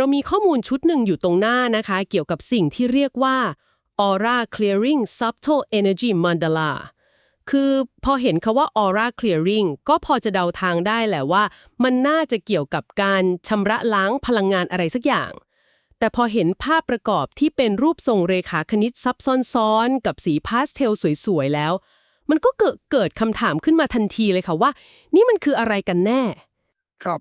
เรามีข้อมูลชุดหนึ่งอยู่ตรงหน้านะคะ เกี่ยวกับสิ่งที่เรียกว่า Aura Clearing Subtle Energy Mandala คือพอเห็นคาว่า Aura Clearing ก็พอจะเดาทางได้แหละว่า มันน่าจะเกี่ยวกับการชำระล้างพลังงานอะไรสักอย่าง แต่พอเห็นภาพประกอบที่เป็นรูปทรงเรขาคณิตซับซ้อนๆ กับสีพาสเทลสวยๆ แล้ว มันก็เกิดเกิดคำถามขึ้นมาทันทีเลยค่ะว่า นี่มันคืออะไรกันแน่ ครับ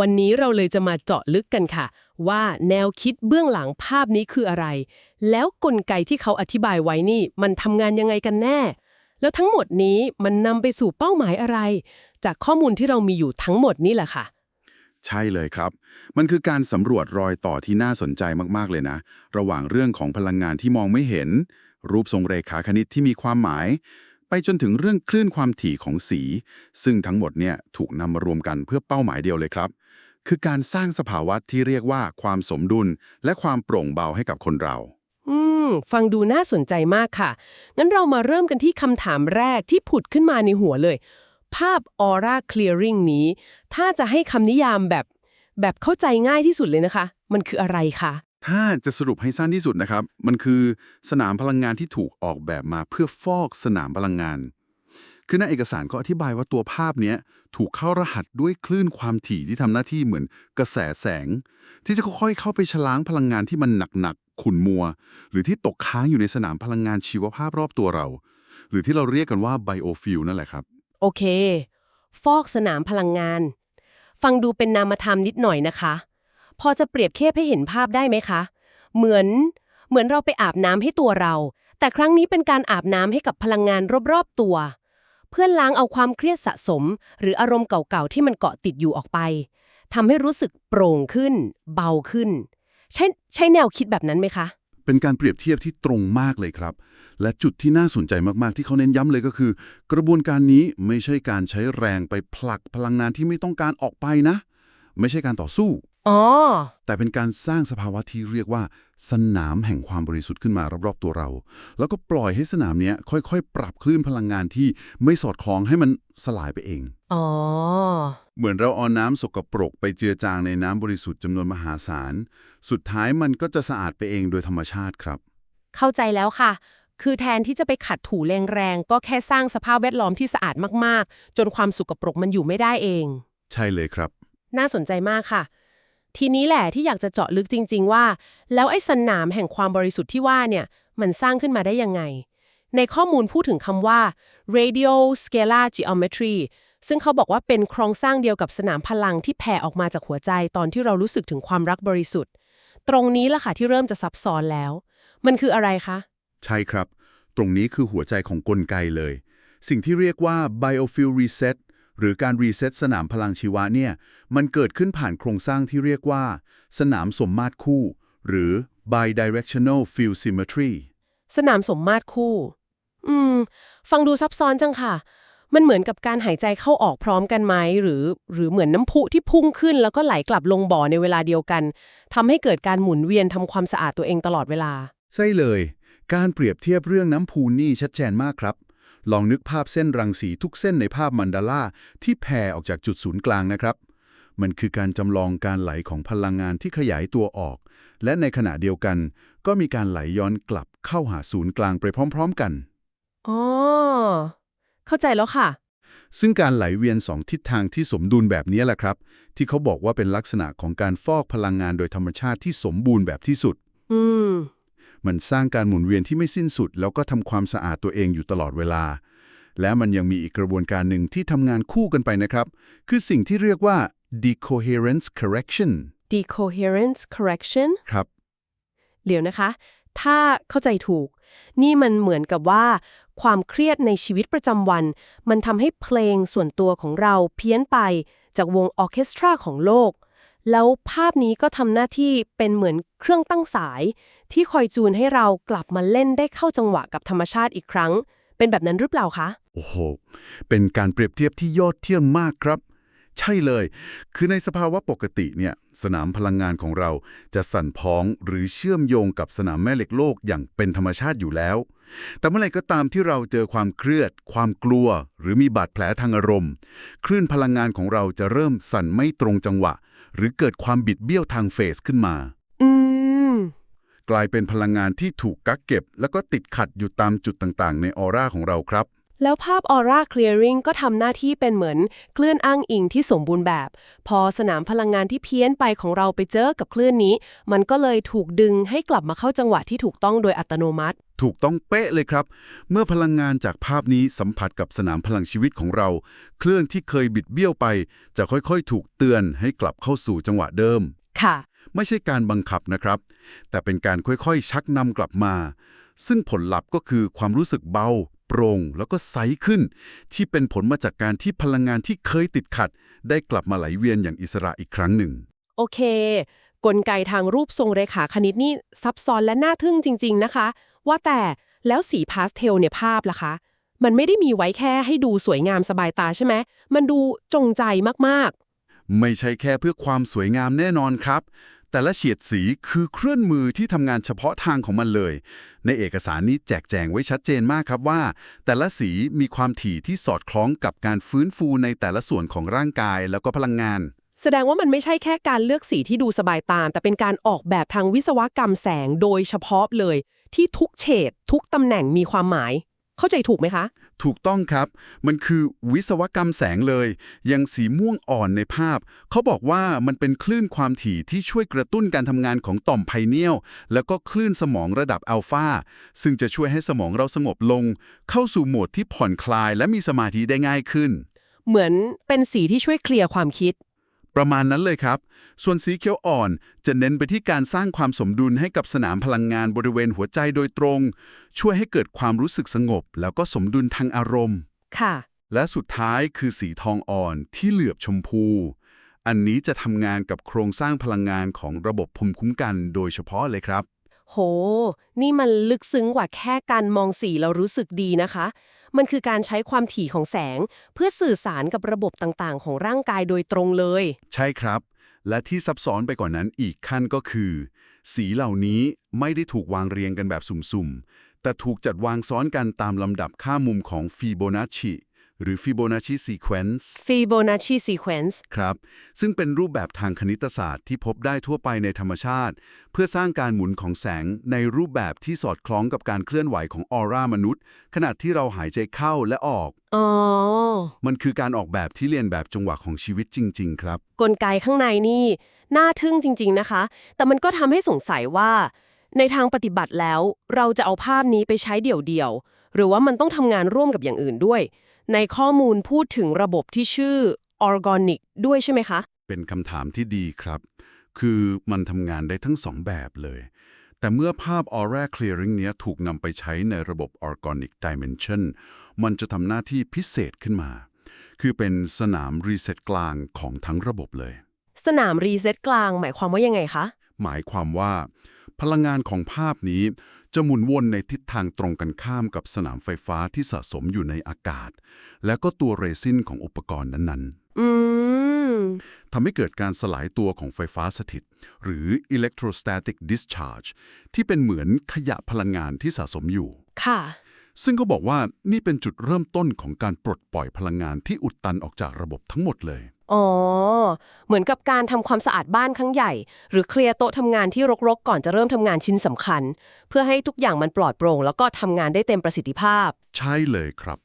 วันนี้เราเลยจะมาเจาะลึกกันค่ะ ว่าแนวคิดเบื้องหลังภาพนี้คืออะไร แล้วกลไกที่เขาอธิบายไว้นี่ มันทำงานยังไงกันแน่ แล้วทั้งหมดนี้มันนำไปสู่เป้าหมายอะไร จากข้อมูลที่เรามีอยู่ทั้งหมดนี่แหละค่ะ ใช่เลยครับ มันคือการสำรวจรอยต่อที่น่าสนใจมากๆเลยนะ ระหว่างเรื่องของพลังงานที่มองไม่เห็น รูปทรงเรขาคณิตที่มีความหมาย ไปจนถึงเรื่องคลื่นความถี่ของสี ซึ่งทั้งหมดเนี่ยถูกนำมารวมกันเพื่อเป้าหมายเดียวเลยครับ คือการสร้างสภาวะที่เรียกว่าความสมดุล และความโปร่งเบาให้กับคนเรา อืม ฟังดูน่าสนใจมากค่ะ งั้นเรามาเริ่มกันที่คำถามแรกที่ผุดขึ้นมาในหัวเลย ภาพ aura clearing นี้ ถ้าจะให้คำนิยามแบบ แบบเข้าใจง่ายที่สุดเลยนะคะ มันคืออะไรคะ ถ้าจะสรุปให้สั้นที่สุดนะครับ มันคือสนามพลังงานที่ถูกออกแบบมาเพื่อฟอกสนามพลังงาน คือในเอกสารก็อธิบายว่าตัวภาพนี้ถูกเข้ารหัสด้วยคลื่นความถี่ที่ทำหน้าที่เหมือนกระแสแสง ที่จะค่อยๆเข้าไปชะล้างพลังงานที่มันหนักๆขุ่นมัว หรือที่ตกค้างอยู่ในสนามพลังงานชีวภาพรอบตัวเรา หรือที่เราเรียกกันว่าไบโอฟิลนั่นแหละครับ โอเค ฟอกสนามพลังงาน ฟังดูเป็นนามธรรมนิดหน่อยนะคะ พอจะเปรียบเทียบให้เห็นภาพได้ไหมคะ เหมือน เหมือนเราไปอาบน้ำให้ตัวเรา แต่ครั้งนี้เป็นการอาบน้ำให้กับพลังงานรอบๆตัว เพื่อล้างเอาความเครียดสะสม หรืออารมณ์เก่าๆที่มันเกาะติดอยู่ออกไปทำให้รู้สึกโปร่งขึ้น เบาขึ้น ใช่ใช่แนวคิดแบบนั้นไหมคะ เป็นการเปรียบเทียบที่ตรงมากเลยครับ และจุดที่น่าสนใจมากๆ ที่เขาเน้นย้ำเลยก็คือ กระบวนการนี้ไม่ใช่การใช้แรงไปผลักพลังงานที่ไม่ต้องการออกไปนะ ไม่ใช่การต่อสู้ อ๋อ แต่เป็นการสร้างสภาวะที่เรียกว่า สนามแห่งความบริสุทธิ์ขึ้นมารอบๆตัวเรา แล้วก็ปล่อยให้สนามเนี้ยค่อยๆ ปรับคลื่นพลังงานที่ไม่สอดคล้องให้มันสลายไปเอง อ๋อ เหมือนเราเอาน้ำสกปรกไปเจือจางในน้ำบริสุทธิ์จำนวนมหาศาล สุดท้ายมันก็จะสะอาดไปเองโดยธรรมชาติครับ เข้าใจแล้วค่ะ คือแทนที่จะไปขัดถูแรงๆก็แค่สร้างสภาพแวดล้อมที่สะอาดมากๆ จนความสุกปรกมันอยู่ไม่ได้เอง ใช่เลยครับ น่าสนใจมากค่ะ ทีนี้แหละที่อยากจะเจาะลึกจริง ๆ ว่า แล้วไอ้สนามแห่งความบริสุทธิ์ที่ว่าเนี่ยมันสร้างขึ้นมาได้ยังไง ในข้อมูลพูดถึงคำว่า radio scalar geometry ซึ่งเขาบอกว่าเป็นโครงสร้างเดียวกับสนามพลังที่แผ่ออกมาจากหัวใจตอนที่เรารู้สึกถึงความรักบริสุทธิ์ ตรงนี้ล่ะค่ะที่เริ่มจะซับซ้อนแล้ว มันคืออะไรคะ ใช่ครับ ตรงนี้คือหัวใจของกลไกเลย สิ่งที่เรียกว่า biofuel reset หรือการรีเซ็ตสนามพลังชีวะเนี่ยมันเกิดขึ้นผ่านโครงสร้างที่เรียกว่า สนามสมมาตรคู่ หรือ bidirectional field symmetry สนามสมมาตรคู่ อืม ฟังดูซับซ้อนจังค่ะ มันเหมือนกับการหายใจเข้าออกพร้อมกันไหม หรือ หรือเหมือนน้ำพุที่พุ่งขึ้น แล้วก็ไหลกลับลงบ่อในเวลาเดียวกันทำให้เกิดการหมุนเวียนทำความสะอาดตัวเองตลอดเวลา ใช่เลย การเปรียบเทียบเรื่องน้ำพูนนี่ชัดเจนมากครับ ลองนึกภาพเส้นรังสีทุกเส้นในภาพมันดาล่าที่แผ่ออกจากจุดศูนย์กลางนะครับ มันคือการจำลองการไหลของพลังงานที่ขยายตัวออก และในขณะเดียวกัน ก็มีการไหลย้อนกลับเข้าหาศูนย์กลางไปพร้อม ๆกันอ๋อเข้าใจแล้วค่ะ ซึ่งการไหลเวียนสองทิศทางที่สมดุลแบบนี้แหละครับ ที่เขาบอกว่าเป็นลักษณะของการฟอกพลังงานโดยธรรมชาติที่สมบูรณ์แบบที่สุด อืม มันสร้างการหมุนเวียนที่ไม่สิ้นสุด แล้วก็ทำความสะอาดตัวเองอยู่ตลอดเวลา และมันยังมีอีกกระบวนการหนึ่งที่ทำงานคู่กันไปนะครับ คือสิ่งที่เรียกว่า decoherence correction decoherence correction ครับ เดี๋ยวนะคะ ถ้าเข้าใจถูก นี่มันเหมือนกับว่า ความเครียดในชีวิตประจำวัน มันทำให้เพลงส่วนตัวของเราเพี้ยนไปจากวงออร์เคสตราของโลก แล้วภาพนี้ก็ทำหน้าที่เป็นเหมือนเครื่องตั้งสาย ที่คอยจูนให้เรากลับมาเล่นได้เข้าจังหวะกับธรรมชาติอีกครั้ง เป็นแบบนั้นหรือเปล่าคะ โอ้โห เป็นการเปรียบเทียบที่ยอดเยี่ยมมากครับ ใช่เลย คือในสภาวะปกติเนี่ย สนามพลังงานของเราจะสั่นพ้องหรือเชื่อมโยงกับสนามแม่เหล็กโลกอย่างเป็นธรรมชาติอยู่แล้ว แต่เมื่อไหร่ก็ตามที่เราเจอความเครียด ความกลัว หรือมีบาดแผลทางอารมณ์ คลื่นพลังงานของเราจะเริ่มสั่นไม่ตรงจังหวะ หรือเกิดความบิดเบี้ยวทางเฟสขึ้นมา กลายเป็นพลังงานที่ถูกกักเก็บ แล้วก็ติดขัดอยู่ตามจุดต่างๆ ในออร่าของเราครับ แล้วภาพออร่าเคลียริงก็ทำหน้าที่เป็นเหมือนคลื่นอ้างอิงที่สมบูรณ์แบบ พอสนามพลังงานที่เพี้ยนไปของเราไปเจอกับคลื่นนี้ มันก็เลยถูกดึงให้กลับมาเข้าจังหวะที่ถูกต้องโดยอัตโนมัติ ถูกต้องเป๊ะเลยครับ เมื่อพลังงานจากภาพนี้สัมผัสกับสนามพลังชีวิตของเรา เครื่องที่เคยบิดเบี้ยวไป จะค่อยๆ ถูกเตือนให้กลับเข้าสู่จังหวะเดิม ค่ะ ไม่ใช่การบังคับนะครับ แต่เป็นการค่อยๆ ชักนำกลับมา ซึ่งผลลัพธ์ก็คือความรู้สึกเบา โปร่ง แล้วก็ใสขึ้น ที่เป็นผลมาจากการที่พลังงานที่เคยติดขัด ได้กลับมาไหลเวียนอย่างอิสระอีกครั้งหนึ่ง โอเค กลไกทางรูปทรงเรขาคณิตนี่ซับซ้อนและน่าทึ่งจริง ๆ นะคะ ว่าแต่แล้วสีพาสเทลในภาพล่ะคะมันไม่ได้มีไว้แค่ให้ดูสวยงามสบายตาใช่ไหม มันดูจงใจมากไม่ใช่แค่เพื่อความสวยงามแน่นอนครับ แต่ละเฉียดสีคือเครื่องมือที่ทำงานเฉพาะทางของมันเลย ในเอกสารนี้แจกแจงไว้ชัดเจนมากครับว่า แต่ละสีมีความถี่ที่สอดคล้องกับการฟื้นฟูในแต่ละส่วนของร่างกายแล้วก็พลังงาน แสดงว่ามันไม่ใช่แค่การเลือกสีที่ดูสบายตา แต่เป็นการออกแบบทางวิศวกรรมแสงโดยเฉพาะเลย ที่ทุกเฉดทุกตำแหน่งมีความหมาย เข้าใจถูกไหมคะ ถูกต้องครับ มันคือวิศวกรรมแสงเลยอย่างสีม่วงอ่อนในภาพ เขาบอกว่ามันเป็นคลื่นความถี่ที่ช่วยกระตุ้นการทำงานของต่อมไพเนียล แล้วก็คลื่นสมองระดับอัลฟา ซึ่งจะช่วยให้สมองเราสงบลง เข้าสู่โหมดที่ผ่อนคลายและมีสมาธิได้ง่ายขึ้น เหมือนเป็นสีที่ช่วยเคลียร์ความคิด ประมาณนั้นเลยครับ ส่วนสีเขียวอ่อนจะเน้นไปที่การสร้างความสมดุลให้กับสนามพลังงานบริเวณหัวใจโดยตรง ช่วยให้เกิดความรู้สึกสงบ แล้วก็สมดุลทางอารมณ์ ค่ะ และสุดท้ายคือสีทองอ่อนที่เหลือบชมพู อันนี้จะทำงานกับโครงสร้างพลังงานของระบบภูมิคุ้มกันโดยเฉพาะเลยครับ โห นี่มันลึกซึ้งกว่าแค่การมองสีแล้วรู้สึกดีนะคะ มันคือการใช้ความถี่ของแสง เพื่อสื่อสารกับระบบต่างๆ ของร่างกายโดยตรงเลย ใช่ครับ และที่ซับซ้อนไปกว่านนั้นอีกขั้นก็คือ สีเหล่านี้ไม่ได้ถูกวางเรียงกันแบบสุ่มๆ แต่ถูกจัดวางซ้อนกันตามลำดับค่ามุมของฟีโบนัชชี หรือ Fibonacci Sequence Fibonacci sequence ครับ ซึ่งเป็นรูปแบบทางคณิตศาสตร์ที่พบได้ทั่วไปในธรรมชาติ เพื่อสร้างการหมุนของแสงในรูปแบบที่สอดคล้องกับการเคลื่อนไหวของออร่ามนุษย์ ขณะที่เราหายใจเข้าและออกอ๋อมันคือการออกแบบที่เรียนแบบจังหวะของชีวิตจริง ๆ ครับ กลไกข้างในนี่น่าทึ่งจริง ๆนะคะ แต่มันก็ทำให้สงสัยว่า ในทางปฏิบัติแล้ว เราจะเอาภาพนี้ไปใช้เดี่ยวๆหรือว่ามันต้องทำงานร่วมกับอย่างอื่นด้วย ในข้อมูลพูดถึงระบบที่ชื่อ organic ด้วยใช่ไหมคะ เป็นคำถามที่ดีครับ คือมันทำงานได้ทั้งสองแบบเลย แต่เมื่อภาพ Aura Clearing เนี้ยถูกนำไปใช้ในระบบ Organic Dimension มันจะทำหน้าที่พิเศษขึ้นมา คือเป็นสนามรีเซ็ตกลางของทั้งระบบเลย สนามรีเซ็ตกลางหมายความว่ายังไงคะ หมายความว่า พลังงานของภาพนี้จะหมุนวนในทิศทางตรงกันข้ามกับสนามไฟฟ้าที่สะสมอยู่ในอากาศ และก็ตัวเรซินของอุปกรณ์นั้นๆอืมทำให้เกิดการสลายตัวของไฟฟ้าสถิต หรือ electrostatic discharge ที่เป็นเหมือนขยะพลังงานที่สะสมอยู่ ค่ะ ซึ่งก็บอกว่านี่เป็นจุดเริ่มต้นของการปลดปล่อยพลังงานที่อุดตันออกจากระบบทั้งหมดเลย อ๋อ เหมือนกับการทำความสะอาดบ้านครั้งใหญ่ หรือเคลียร์โต๊ะทำงานที่รกๆ ก่อนจะเริ่มทำงานชิ้นสำคัญ เพื่อให้ทุกอย่างมันปลอดโปร่ง แล้วก็ทำงานได้เต็มประสิทธิภาพ ใช่เลยครับ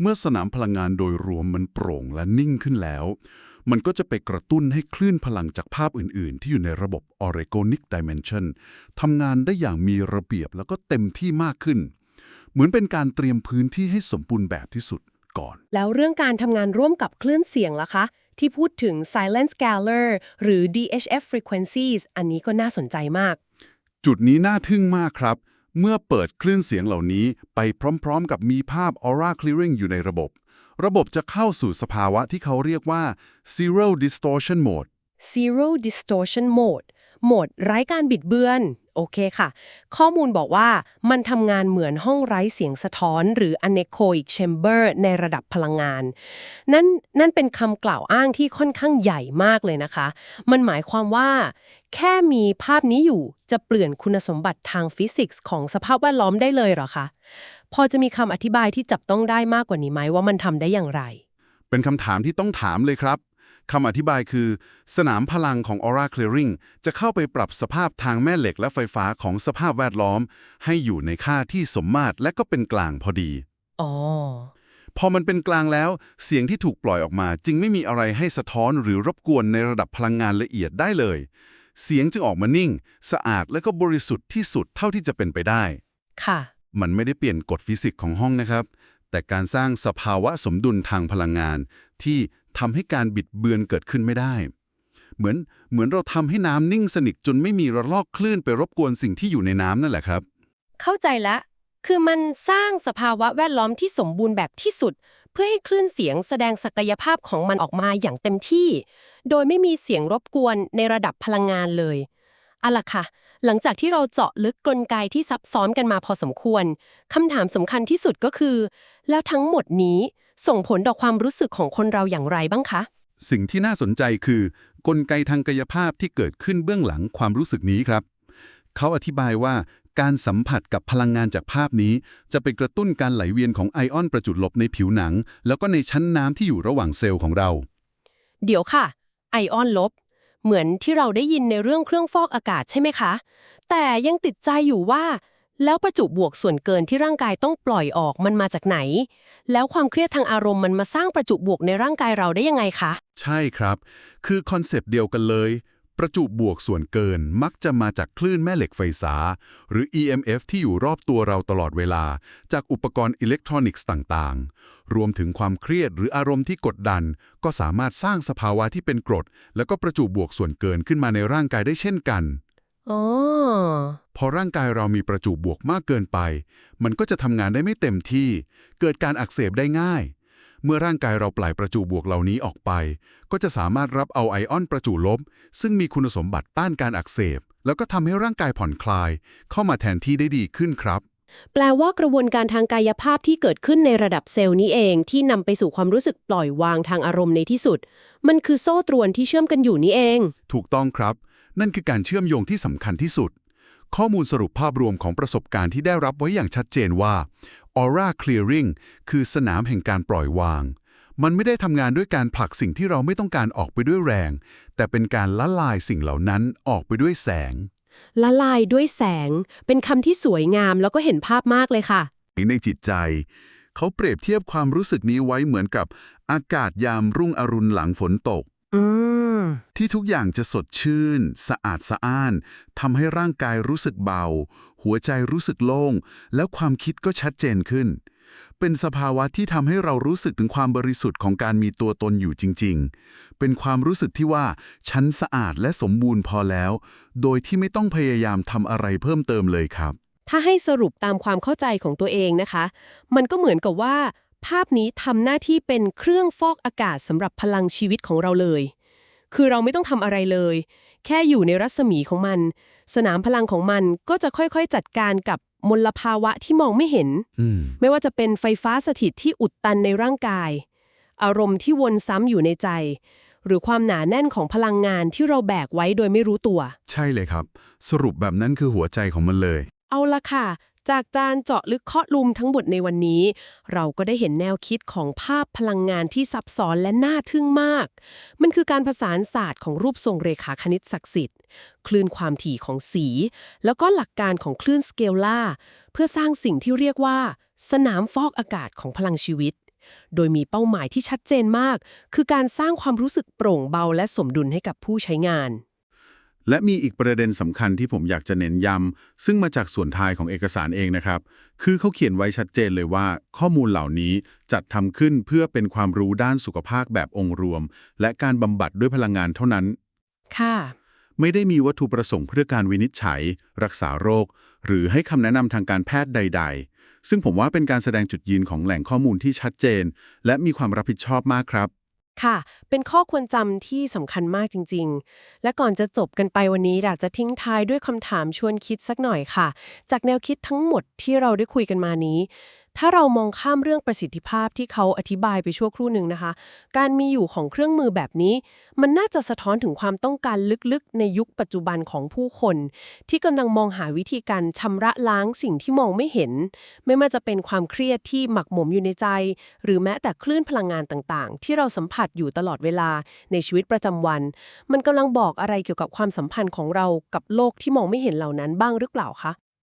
เมื่อสนามพลังงานโดยรวมมันโปร่งและนิ่งขึ้นแล้ว มันก็จะไปกระตุ้นให้คลื่นพลังจากภาพอื่น ๆ ที่อยู่ในระบบ Origonic Dimension ทำงานได้อย่างมีระเบียบแล้วก็เต็มที่มากขึ้น เหมือนเป็นการเตรียมพื้นที่ให้สมบูรณ์แบบที่สุดก่อน แล้วเรื่องการทำงานร่วมกับคลื่นเสียงล่ะคะ ที่พูดถึง silent scalar หรือ DHF frequencies อันนี้ก็น่าสนใจมาก จุดนี้น่าทึ่งมากครับ เมื่อเปิดคลื่นเสียงเหล่านี้ไปพร้อมๆ กับมีภาพ Aura Clearing อยู่ในระบบ ระบบจะเข้าสู่สภาวะที่เขาเรียกว่า Zero Distortion Mode zero distortion mode โหมดไร้การบิดเบือน โอเคค่ะ ข้อมูลบอกว่ามันทำงานเหมือนห้องไร้เสียงสะท้อน หรือ anechoic chamber ในระดับพลังงาน นั่นนั่นเป็นคำกล่าวอ้างที่ค่อนข้างใหญ่มากเลยนะคะ มันหมายความว่า แค่มีภาพนี้อยู่จะเปลี่ยนคุณสมบัติทางฟิสิกส์ของสภาพแวดล้อมได้เลยเหรอคะ พอจะมีคำอธิบายที่จับต้องได้มากกว่านี้ไหมว่ามันทำได้อย่างไร เป็นคำถามที่ต้องถามเลยครับ คำอธิบายคือ สนามพลังของ Aura Clearing จะเข้าไปปรับสภาพทางแม่เหล็กและไฟฟ้าของสภาพแวดล้อม ให้อยู่ในค่าที่สมมาตรและก็เป็นกลางพอดีอ๋อพอมันเป็นกลางแล้ว เสียงที่ถูกปล่อยออกมา จึงไม่มีอะไรให้สะท้อนหรือรบกวนในระดับพลังงานละเอียดได้เลย เสียงจึงออกมานิ่ง สะอาดและก็บริสุทธิ์ที่สุดเท่าที่จะเป็นไปได้ ค่ะ มันไม่ได้เปลี่ยนกฎฟิสิกส์ของห้องนะครับ แต่การสร้างสภาวะสมดุลทางพลังงานที่ ทำให้การบิดเบือนเกิดขึ้นไม่ได้ เหมือนเหมือนเราทำให้น้ำนิ่งสนิทจนไม่มีระลอกคลื่นไปรบกวนสิ่งที่อยู่ในน้ำนั่นแหละครับ เข้าใจละ คือมันสร้างสภาวะแวดล้อมที่สมบูรณ์แบบที่สุด เพื่อให้คลื่นเสียงแสดงศักยภาพของมันออกมาอย่างเต็มที่ โดยไม่มีเสียงรบกวนในระดับพลังงานเลยอาล่ะค่ะ หลังจากที่เราเจาะลึกกลไกที่ซับซ้อนกันมาพอสมควร คำถามสำคัญที่สุดก็คือ แล้วทั้งหมดนี้ ส่งผลต่อความรู้สึกของคนเราอย่างไรบ้างคะ สิ่งที่น่าสนใจคือ กลไกทางกายภาพที่เกิดขึ้นเบื้องหลังความรู้สึกนี้ครับ เขาอธิบายว่าการสัมผัสกับพลังงานจากภาพนี้ จะไปกระตุ้นการไหลเวียนของไอออนประจุลบในผิวหนัง แล้วก็ในชั้นน้ำที่อยู่ระหว่างเซลล์ของเรา เดี๋ยวค่ะ ไอออนลบ เหมือนที่เราได้ยินในเรื่องเครื่องฟอกอากาศใช่ไหมคะ แต่ยังติดใจอยู่ว่า แล้วประจุบวกส่วนเกินที่ร่างกายต้องปล่อยออกมันมาจากไหน แล้วความเครียดทางอารมณ์มันมาสร้างประจุบวกในร่างกายเราได้ยังไงคะ ใช่ครับ คือคอนเซปต์เดียวกันเลย ประจุบวกส่วนเกินมักจะมาจากคลื่นแม่เหล็กไฟฟ้าหรือ EMF ที่อยู่รอบตัวเราตลอดเวลา จากอุปกรณ์อิเล็กทรอนิกส์ต่างๆ รวมถึงความเครียดหรืออารมณ์ที่กดดัน ก็สามารถสร้างสภาวะที่เป็นกรด แล้วก็ประจุบวกส่วนเกินขึ้นมาในร่างกายได้เช่นกัน อ๋อ พอร่างกายเรามีประจุบวกมากเกินไป มันก็จะทำงานได้ไม่เต็มที่ เกิดการอักเสบได้ง่าย เมื่อร่างกายเราปล่อยประจุบวกเหล่านี้ออกไป ก็จะสามารถรับเอาไอออนประจุลบ ซึ่งมีคุณสมบัติต้านการอักเสบ แล้วก็ทำให้ร่างกายผ่อนคลาย เข้ามาแทนที่ได้ดีขึ้นครับ แปลว่ากระบวนการทางกายภาพที่เกิดขึ้นในระดับเซลล์นี้เองที่นำไปสู่ความรู้สึกปล่อยวางทางอารมณ์ในที่สุด มันคือโซ่ตรวนที่เชื่อมกันอยู่นี่เอง ถูกต้องครับ นั่นคือการเชื่อมโยงที่สำคัญที่สุด ข้อมูลสรุปภาพรวมของประสบการณ์ที่ได้รับไว้อย่างชัดเจนว่า Aura Clearing คือสนามแห่งการปล่อยวาง มันไม่ได้ทำงานด้วยการผลักสิ่งที่เราไม่ต้องการออกไปด้วยแรง แต่เป็นการละลายสิ่งเหล่านั้นออกไปด้วยแสง ละลายด้วยแสง เป็นคำที่สวยงามแล้วก็เห็นภาพมากเลยค่ะ ในจิตใจ เขาเปรียบเทียบความรู้สึกนี้ไว้เหมือนกับอากาศยามรุ่งอรุณหลังฝนตกอืม ที่ทุกอย่างจะสดชื่น สะอาดสะอ้านทำให้ร่างกายรู้สึกเบา หัวใจรู้สึกโล่ง แล้วความคิดก็ชัดเจนขึ้น เป็นสภาวะที่ทำให้เรารู้สึกถึงความบริสุทธิ์ของการมีตัวตนอยู่จริง ๆ เป็นความรู้สึกที่ว่าฉันสะอาดและสมบูรณ์พอแล้ว โดยที่ไม่ต้องพยายามทำอะไรเพิ่มเติมเลยครับ ถ้าให้สรุปตามความเข้าใจของตัวเองนะคะ มันก็เหมือนกับว่า ภาพนี้ทำหน้าที่เป็นเครื่องฟอกอากาศสำหรับพลังชีวิตของเราเลย คือเราไม่ต้องทำอะไรเลย แค่อยู่ในรัศมีของมัน สนามพลังของมันก็จะค่อยๆจัดการกับมลภาวะที่มองไม่เห็นอืมไม่ว่าจะเป็นไฟฟ้าสถิตที่อุดตันในร่างกาย อารมณ์ที่วนซ้ำอยู่ในใจ หรือความหนาแน่นของพลังงานที่เราแบกไว้โดยไม่รู้ตัว ใช่เลยครับ สรุปแบบนั้นคือหัวใจของมันเลย เอาละค่ะ จากการเจาะลึกเคาะลุมทั้งหมดในวันนี้ เราก็ได้เห็นแนวคิดของภาพพลังงานที่ซับซ้อนและน่าทึ่งมาก มันคือการผสานศาสตร์ของรูปทรงเรขาคณิตศักดิ์สิทธิ์ คลื่นความถี่ของสี แล้วก็หลักการของคลื่นสเกลล่าเพื่อสร้างสิ่งที่เรียกว่า สนามฟอกอากาศของพลังชีวิต โดยมีเป้าหมายที่ชัดเจนมาก คือการสร้างความรู้สึกโปร่งเบาและสมดุลให้กับผู้ใช้งาน และมีอีกประเด็นสำคัญที่ผมอยากจะเน้นย้ำซึ่งมาจากส่วนท้ายของเอกสารเองนะครับ คือเขาเขียนไว้ชัดเจนเลยว่า ข้อมูลเหล่านี้จัดทำขึ้นเพื่อเป็นความรู้ด้านสุขภาพแบบองค์รวม และการบำบัดด้วยพลังงานเท่านั้น ค่ะ ไม่ได้มีวัตถุประสงค์เพื่อการวินิจฉัย รักษาโรค หรือให้คำแนะนำทางการแพทย์ใด ๆ ซึ่งผมว่าเป็นการแสดงจุดยืนของแหล่งข้อมูลที่ชัดเจน และมีความรับผิดชอบมากครับ ค่ะ เป็นข้อควรจำที่สำคัญมากจริง ๆ และก่อนจะจบกันไปวันนี้อยากจะทิ้งท้ายด้วยคำถามชวนคิดสักหน่อยค่ะ จากแนวคิดทั้งหมดที่เราได้คุยกันมานี้ถ้าเรามองข้ามเรื่องประสิทธิภาพที่เขาอธิบายไปชั่วครู่หนึ่งนะคะ การมีอยู่ของเครื่องมือแบบนี้ มันน่าจะสะท้อนถึงความต้องการลึกๆ ในยุคปัจจุบันของผู้คน ที่กำลังมองหาวิธีการชำระล้างสิ่งที่มองไม่เห็น ไม่ว่าจะเป็นความเครียดที่หมักหมมอยู่ในใจ หรือแม้แต่คลื่นพลังงานต่างๆ ที่เราสัมผัสอยู่ตลอดเวลาในชีวิตประจำวัน มันกำลังบอกอะไรเกี่ยวกับความสัมพันธ์ของเรากับโลกที่มองไม่เห็นเหล่านั้นบ้างหรือเปล่าคะ